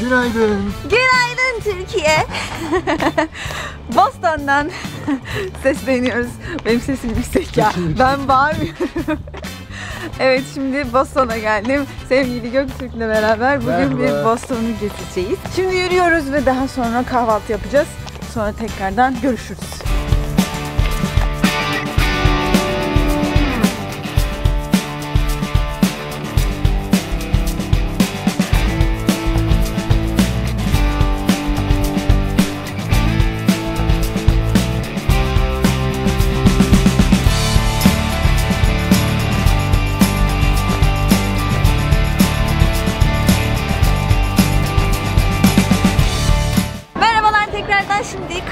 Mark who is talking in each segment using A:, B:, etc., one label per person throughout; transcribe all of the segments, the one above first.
A: Günaydın.
B: Günaydın Türkiye. Boston'dan sesleniyoruz. Benim sesim yüksek ya. Ben bağırmıyorum. evet şimdi Boston'a geldim. Sevgili Göktürk'le beraber bugün bir
A: Merhaba.
B: Boston'u gezeceğiz. Şimdi yürüyoruz ve daha sonra kahvaltı yapacağız. Sonra tekrardan görüşürüz.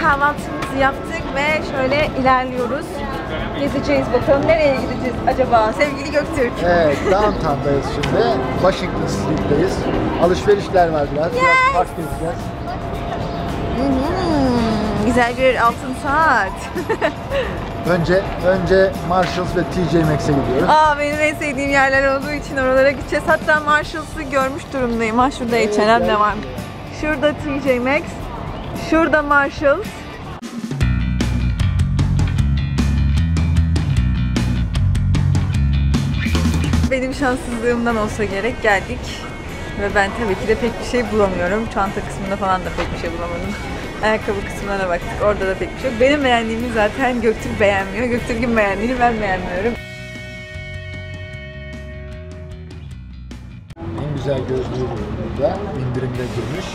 B: Kahvaltımızı yaptık ve şöyle ilerliyoruz. Gezeceğiz bakalım nereye gideceğiz acaba sevgili Göktürk?
A: Evet, downtown'dayız şimdi. Washington Street'teyiz. Alışverişler var biraz. Biraz park gezeceğiz.
B: Hmm, güzel bir altın saat.
A: Önce önce Marshalls ve TJ Maxx'e gidiyoruz.
B: Aa benim en sevdiğim yerler olduğu için oralara gideceğiz. Hatta Marshalls'ı görmüş durumdayım. Ha şurada
A: Evet,
B: H&M de var. Şurada TJ Maxx. Şurada Marshalls. Benim şanssızlığımdan olsa gerek geldik. Ve ben tabii ki de pek bir şey bulamıyorum. Çanta kısmında falan da pek bir şey bulamadım. Ayakkabı da baktık. Orada da pek bir şey yok. Benim beğendiğimi zaten Göktürk beğenmiyor. Göktürk'ün beğendiğini ben beğenmiyorum.
A: En güzel gözlüğü burada. indirimde girmiş.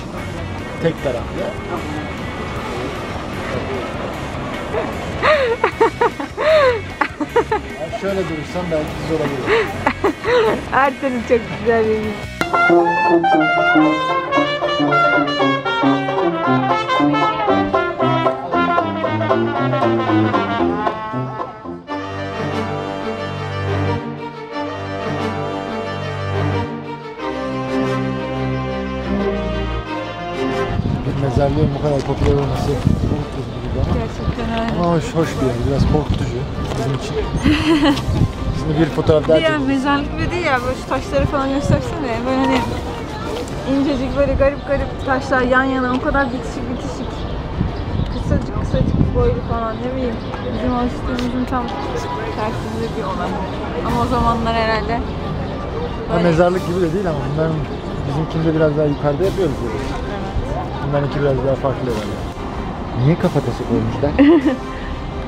A: Tek taraflı. Yani şöyle durursam belki güzel olabilir.
B: Her türlü çok güzel bir
A: Bir bu kadar popüler olması.
B: Gerçekten öyle.
A: Ama hoş, hoş bir yer. Biraz korkutucu bizim için. Şimdi bir fotoğraf daha çekelim.
B: mezarlık gibi değil ya böyle şu taşları falan göstersene. Böyle hani incecik böyle garip garip taşlar yan yana o kadar bitişik bitişik. Kısacık kısacık boylu falan ne bileyim. Bizim alıştığımızın tam tersinde bir olan. Ama o zamanlar herhalde
A: Ha,
B: böyle.
A: mezarlık gibi de değil ama bunların bizimkinde biraz daha yukarıda yapıyoruz böyle. Bunlarınki biraz daha farklı herhalde. Niye kafatası koymuşlar?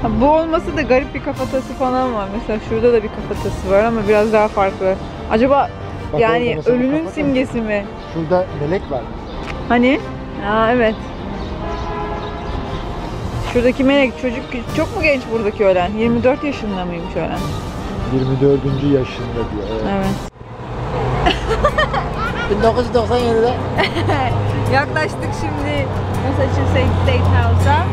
B: Bu olması da garip bir kafatası falan var. Mesela şurada da bir kafatası var ama biraz daha farklı. Acaba
A: Bak
B: yani
A: orada mesela
B: ölünün
A: kafatası.
B: simgesi mi?
A: Şurada melek var.
B: Hani? Aa evet. Şuradaki melek çocuk çok mu genç buradaki ölen? 24 yaşında mıymış ölen?
A: 24. yaşında diyor. Evet.
B: Evet.
A: 1997'de
B: Yaklaştık şimdi Massachusetts State House'a.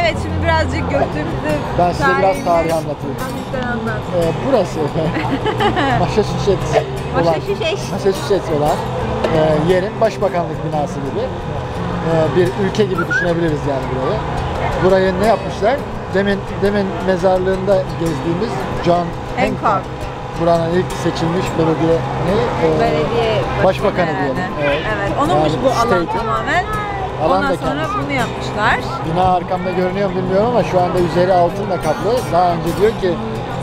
B: Evet şimdi birazcık Göktürk'ü
A: Ben size biraz tarih anlatayım.
B: Lütfen anlat.
A: Ee, burası Massachusetts olan,
B: Massachusetts.
A: Massachusetts olan e, yerin başbakanlık binası gibi e, bir ülke gibi düşünebiliriz yani burayı. Burayı ne yapmışlar? Demin demin mezarlığında gezdiğimiz John Hancock.
B: Hancock.
A: Buranın ilk seçilmiş belediye ne? Ee,
B: Belediye
A: Başbakanı
B: herhalde.
A: diyelim. Evet.
B: Evet. Onunmuş
A: Yani
B: bu alan tamamen.
A: Alan
B: Ondan
A: da
B: sonra
A: kendisi.
B: bunu yapmışlar.
A: Bina arkamda görünüyor mu bilmiyorum ama şu anda üzeri altınla kaplı. Daha önce diyor ki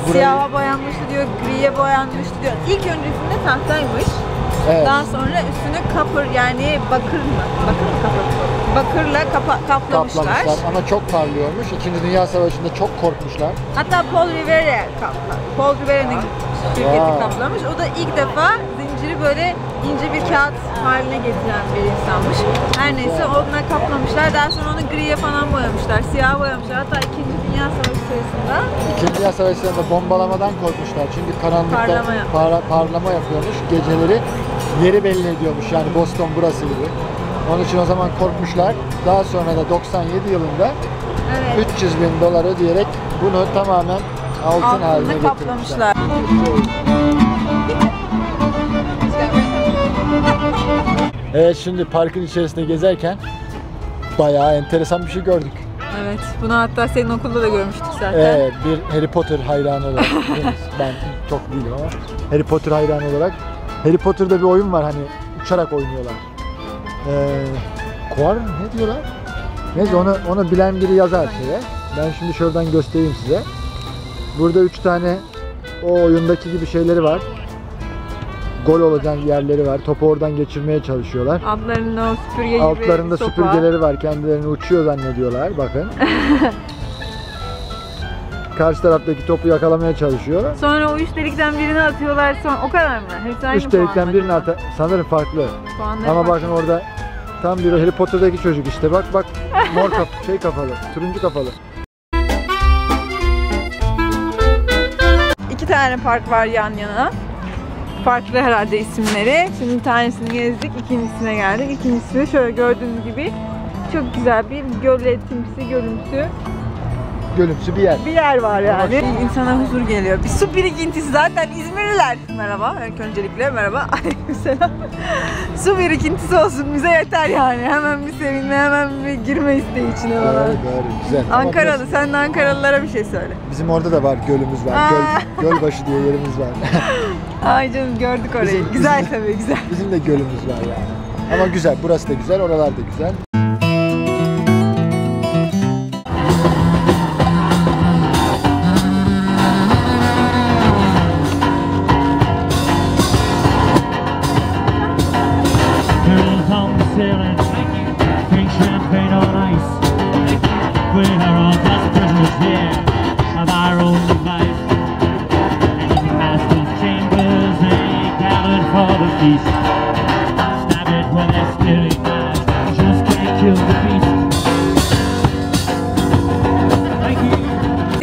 A: burayı
B: Siyaha boyanmıştı diyor, griye boyanmıştı diyor. İlk öncesinde tahtaymış.
A: evet,
B: Daha sonra üstüne kapır yani bakır mı? Bakır mı kapır? Bakırla kapa, kaplamışlar.
A: kaplamışlar ama çok parlıyormuş. İkinci Dünya Savaşı'nda çok korkmuşlar.
B: Hatta Paul Revere kapla. Paul Revere'nin şirketi kaplamış. O da ilk defa zinciri böyle ince bir kağıt haline getiren bir insanmış. Her neyse onunla kaplamışlar. Daha sonra onu griye falan boyamışlar. Siyah boyamışlar. Hatta 2. Dünya Savaşı sırasında
A: İkinci Dünya Savaşı'nda bombalamadan korkmuşlar. Çünkü karanlıkta
B: Parlama yap-
A: para- parlama yapıyormuş. Geceleri yeri belli ediyormuş. Yani Boston burası gibi. Onun için o zaman korkmuşlar. Daha sonra da 97 yılında
B: evet.
A: 300 bin dolar ödeyerek bunu tamamen altın haline
B: altında
A: getirmişler. Evet şimdi parkın içerisinde gezerken bayağı enteresan bir şey gördük.
B: Evet. Bunu hatta senin okulda da görmüştük zaten.
A: Evet, bir Harry Potter hayranı olarak. ben çok değilim ama Harry Potter hayranı olarak. Harry Potter'da bir oyun var hani uçarak oynuyorlar. Ee, kuar ne diyorlar? Neyse onu onu bilen biri yazar şeye. Ben şimdi şuradan göstereyim size. Burada üç tane o oyundaki gibi şeyleri var. Gol olacak yerleri var. Topu oradan geçirmeye çalışıyorlar.
B: Altlarında o süpürge gibi
A: Altlarında
B: sopa.
A: süpürgeleri var. Kendilerini uçuyor zannediyorlar. Bakın. Karşı taraftaki topu yakalamaya çalışıyor.
B: Sonra o üç delikten birini atıyorlar sonra o kadar mı? Hepsi aynı
A: Üç delikten birini ata sanırım farklı.
B: Puanları
A: Ama bakın orada tam bir Harry Potter'daki çocuk işte. Bak bak mor kaf şey kafalı, turuncu kafalı.
B: Tane park var yan yana. Farklı herhalde isimleri. Şimdi bir tanesini gezdik, ikincisine geldik. İkincisi şöyle gördüğünüz gibi çok güzel bir göletimsi, görüntü
A: Gölümsü bir yer.
B: bir yer var yani. İnsana huzur geliyor. Bir su birikintisi zaten İzmirliler. Merhaba, öncelikle merhaba. Aleykümselam. su birikintisi olsun bize yeter yani. Hemen bir sevinme, hemen bir girme isteği içine
A: Doğru,
B: bana.
A: doğru, güzel.
B: Ankaralı,
A: burası-
B: sen de Ankaralılara bir şey söyle.
A: Bizim orada da var gölümüz var. Göl, gölbaşı diye yerimiz var.
B: Ay canım gördük orayı.
A: Bizim-
B: güzel
A: bizim-
B: tabii, güzel.
A: Bizim de gölümüz var yani. Ama güzel. Burası da güzel, oralar da güzel.
C: The ceiling, champagne on ice. We are all just prisoners here of our own device. And in the master's chambers, they gathered for the feast. Stab it when they're stealing knives, just can't kill the beast.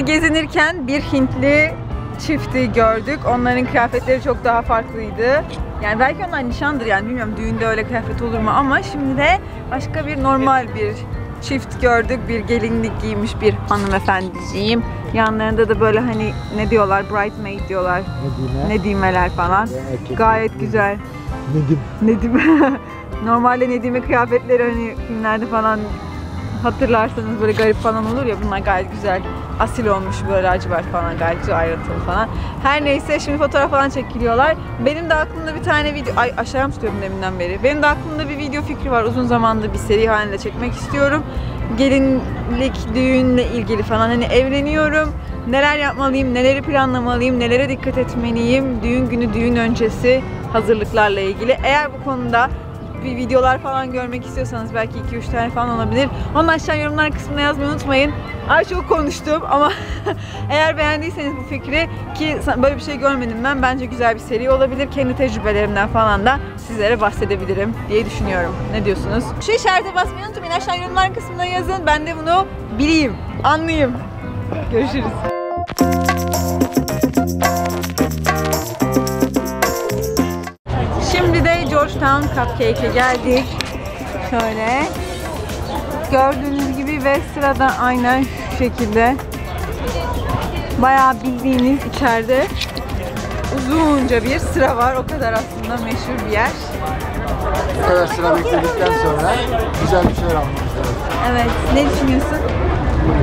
B: Gezinirken bir Hintli çifti gördük. Onların kıyafetleri çok daha farklıydı. Yani belki onlar nişandır yani bilmiyorum düğünde öyle kıyafet olur mu ama şimdi de başka bir normal bir çift gördük. Bir gelinlik giymiş bir hanımefendiciğim. Yanlarında da böyle hani ne diyorlar bridesmaid diyorlar.
A: Ne diyeyim ya?
B: Nedimeler falan. Gayet güzel.
A: Nedim.
B: Nedim. Normalde Nedim'in kıyafetleri hani filmlerde falan hatırlarsanız böyle garip falan olur ya bunlar gayet güzel. Asil olmuş böyle lacivert falan gayet ayrıntılı falan. Her neyse şimdi fotoğraf falan çekiliyorlar. Benim de aklımda bir tane video... Ay aşağıya mı tutuyorum deminden beri? Benim de aklımda bir video fikri var. Uzun zamandır bir seri halinde çekmek istiyorum. Gelinlik, düğünle ilgili falan. Hani evleniyorum. Neler yapmalıyım, neleri planlamalıyım, nelere dikkat etmeliyim. Düğün günü, düğün öncesi hazırlıklarla ilgili. Eğer bu konuda bir videolar falan görmek istiyorsanız belki 2-3 tane falan olabilir. Onu aşağı yorumlar kısmına yazmayı unutmayın. Ay çok konuştum ama eğer beğendiyseniz bu fikri ki böyle bir şey görmedim ben bence güzel bir seri olabilir. Kendi tecrübelerimden falan da sizlere bahsedebilirim diye düşünüyorum. Ne diyorsunuz? Şu işarete basmayı unutmayın. Aşağı yorumlar kısmına yazın. Ben de bunu bileyim, anlayayım. Görüşürüz. Georgetown Cupcake'e geldik. Şöyle. Gördüğünüz gibi ve sırada aynen şu şekilde. Bayağı bildiğiniz içeride uzunca bir sıra var. O kadar aslında meşhur bir yer.
A: Bu kadar sıra bekledikten sonra güzel bir şeyler almamız lazım.
B: Evet. Ne düşünüyorsun?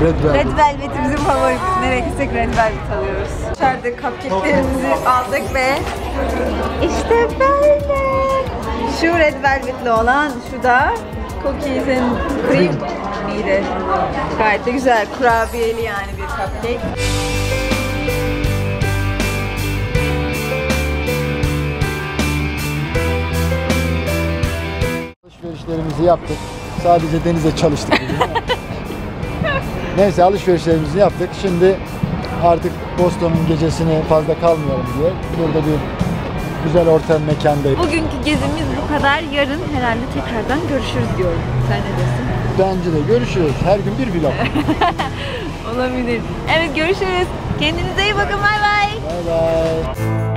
A: Red Velvet.
B: Red Velvet bizim favorimiz. Nereye gitsek Red Velvet alıyoruz. İçeride cupcake'lerimizi aldık ve işte böyle. Şu Red Velvet'li olan, şu da Cookies and Cream miydi? Gayet de güzel, kurabiyeli yani bir cupcake.
A: Alışverişlerimizi yaptık. Sadece denize çalıştık. Neyse alışverişlerimizi yaptık. Şimdi artık Boston'un gecesini fazla kalmayalım diye burada bir güzel orta mekandayız.
B: Bugünkü gezimiz bu kadar. Yarın herhalde tekrardan görüşürüz diyorum. Sen ne diyorsun?
A: Bence de görüşürüz. Her gün bir vlog.
B: Olabilir. Evet görüşürüz. Kendinize iyi bakın. Bay bay.
A: Bay bay.